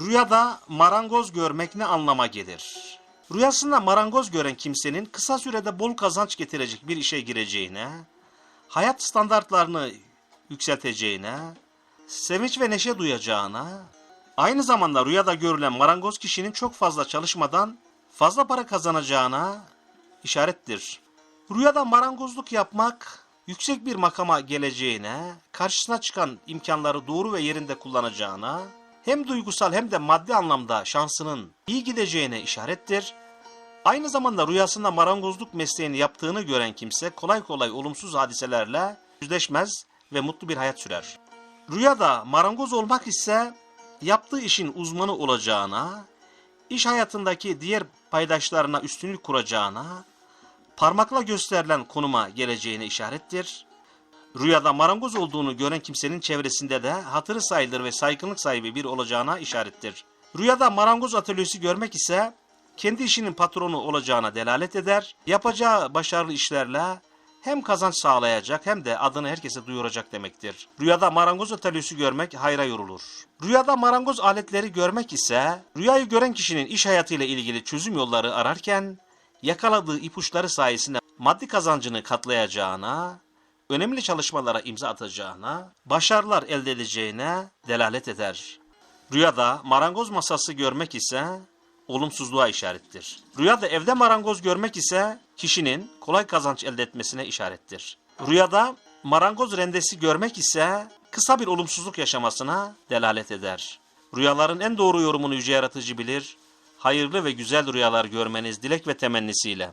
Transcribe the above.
Rüyada marangoz görmek ne anlama gelir? Rüyasında marangoz gören kimsenin kısa sürede bol kazanç getirecek bir işe gireceğine, hayat standartlarını yükselteceğine, sevinç ve neşe duyacağına, aynı zamanda rüyada görülen marangoz kişinin çok fazla çalışmadan fazla para kazanacağına işarettir. Rüyada marangozluk yapmak, yüksek bir makama geleceğine, karşısına çıkan imkanları doğru ve yerinde kullanacağına, hem duygusal hem de maddi anlamda şansının iyi gideceğine işarettir. Aynı zamanda rüyasında marangozluk mesleğini yaptığını gören kimse kolay kolay olumsuz hadiselerle yüzleşmez ve mutlu bir hayat sürer. Rüyada marangoz olmak ise yaptığı işin uzmanı olacağına, iş hayatındaki diğer paydaşlarına üstünlük kuracağına, parmakla gösterilen konuma geleceğine işarettir. Rüyada marangoz olduğunu gören kimsenin çevresinde de hatırı sayılır ve saygınlık sahibi bir olacağına işarettir. Rüyada marangoz atölyesi görmek ise kendi işinin patronu olacağına delalet eder. Yapacağı başarılı işlerle hem kazanç sağlayacak hem de adını herkese duyuracak demektir. Rüyada marangoz atölyesi görmek hayra yorulur. Rüyada marangoz aletleri görmek ise rüyayı gören kişinin iş hayatıyla ilgili çözüm yolları ararken yakaladığı ipuçları sayesinde maddi kazancını katlayacağına, önemli çalışmalara imza atacağına, başarılar elde edeceğine delalet eder. Rüyada marangoz masası görmek ise olumsuzluğa işarettir. Rüyada evde marangoz görmek ise kişinin kolay kazanç elde etmesine işarettir. Rüyada marangoz rendesi görmek ise kısa bir olumsuzluk yaşamasına delalet eder. Rüyaların en doğru yorumunu yüce yaratıcı bilir. Hayırlı ve güzel rüyalar görmeniz dilek ve temennisiyle.